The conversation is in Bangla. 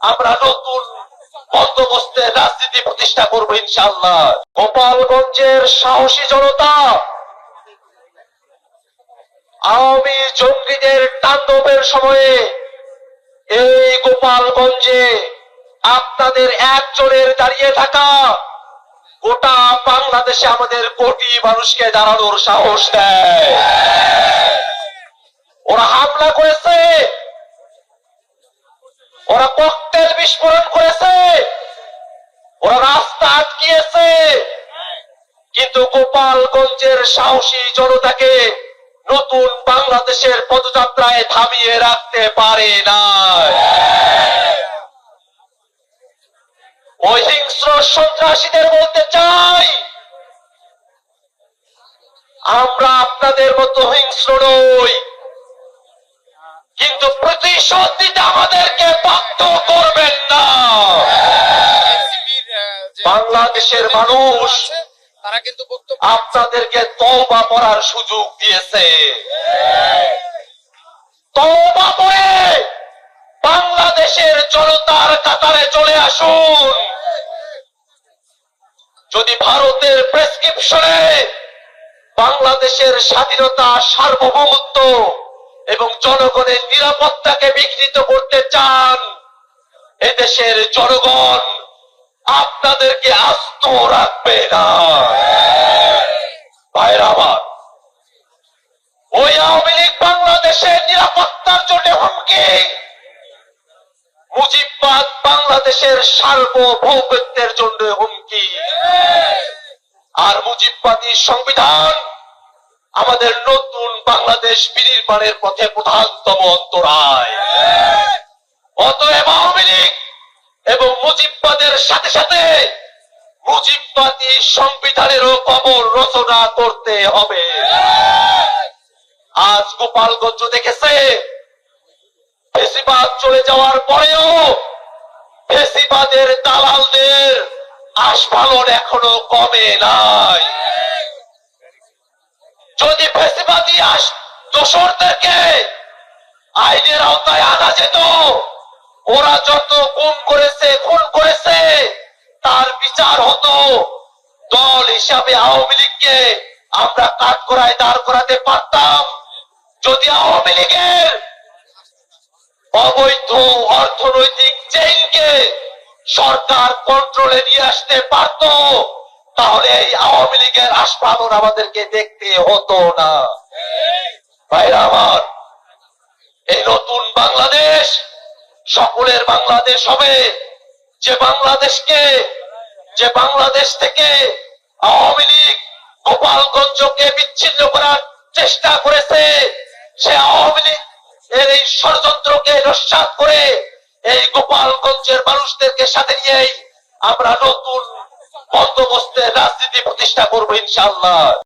আমরা নতুন বন্দোবস্তের রাজনীতি প্রতিষ্ঠা করব ইনশাআল্লাহ। গোপালগঞ্জের সাহসী জনতা, আওয়ামী জঙ্গিদের তাণ্ডবের সময়ে এই গোপালগঞ্জে আপনাদের একজনের দাঁড়িয়ে থাকা, গোটা বাংলাদেশে আমাদের কোটি মানুষকে দাঁড়ানোর সাহস দেয়। ওরা হামলা করেছে, ওরা বিস্ফোরণ করেছে। ওরা রাস্তা আটকিয়েছে। কিন্তু গোপালগঞ্জের সাহসী জনতাকে নতুন বাংলাদেশের পদযাত্রায় থামিয়ে রাখতে পারে না ওই হিংস্র সন্ত্রাসীদের বলতে চাই, আমরা আপনাদের মতো হিংস্র নই, কিন্তু প্রতিশোধ দিতে আমাদেরকে বাধ্য করবেন না এনসিপির, আহ, যে বাংলাদেশের মানুষ তারা কিন্তু আপনাদেরকে তওবা করার সুযোগ দিয়েছে। তওবা করে বাংলাদেশের জনতার কাতারে চলে আসুন। যদি ভারতের প্রেসক্রিপশনে বাংলাদেশের স্বাধীনতা সার্বভৌমত্ব এবং জনগণের নিরাপত্তাকে বিঘ্নিত করতে চান, এদেশের জনগণ আপনাদেরকে আস্ত রাখবে না। ভাইরা আমার, ওই আওয়ামী লীগ বাংলাদেশের নিরাপত্তার জন্য হুমকি, মুজিববাদ বাংলাদেশের সার্বভৌমত্বের জন্য হুমকি, আর মুজিববাদী সংবিধান আমাদের নতুন বাংলাদেশ বিনির্মাণের পথে প্রধানতম অন্তরায়। অতএব আওয়ামী লীগ এবং মুজিববাদের সাথে সাথে মুজিববাদী সংবিধানেরও কবর রচনা করতে হবে। আজ গোপালগঞ্জ দেখেছে, ফেসিবাদ চলে যাওয়ার পরেও ফেসিবাদের দালালদের আস্ফালন এখনও কমে নাই। যদি ফেসিবাদী আস দোসরদেরকে আইনের আওতায় আনা যেত ওরা যত গুম করেছে, খুন করেছে, তার বিচার হতো। দল হিসাবে আওয়ামী লীগকে আমরা কাঠ করায় দাঁড় করাতে পারতাম। যদি আওয়ামী লীগের অবৈধ অর্থনৈতিক চেইনকে সরকার কন্ট্রোলে নিয়ে আসতে পারত, তাহলে এই আওয়ামী লীগের আস্ফালন আমাদেরকে দেখতে হতো না। ভাইরা আমার, এই নতুন বাংলাদেশ সকলের বাংলাদেশ হবে। যে বাংলাদেশকে, যে বাংলাদেশ থেকে আওয়ামী লীগ গোপালগঞ্জকে বিচ্ছিন্ন করার চেষ্টা করেছে, সে আওয়ামী লীগ এর এই ষড়যন্ত্রকে নস্বাত করে এই গোপালগঞ্জের মানুষদেরকে সাথে নিয়েই আমরা নতুন বন্দোবস্তের রাজনীতি প্রতিষ্ঠা করব ইনশাআল্লাহ।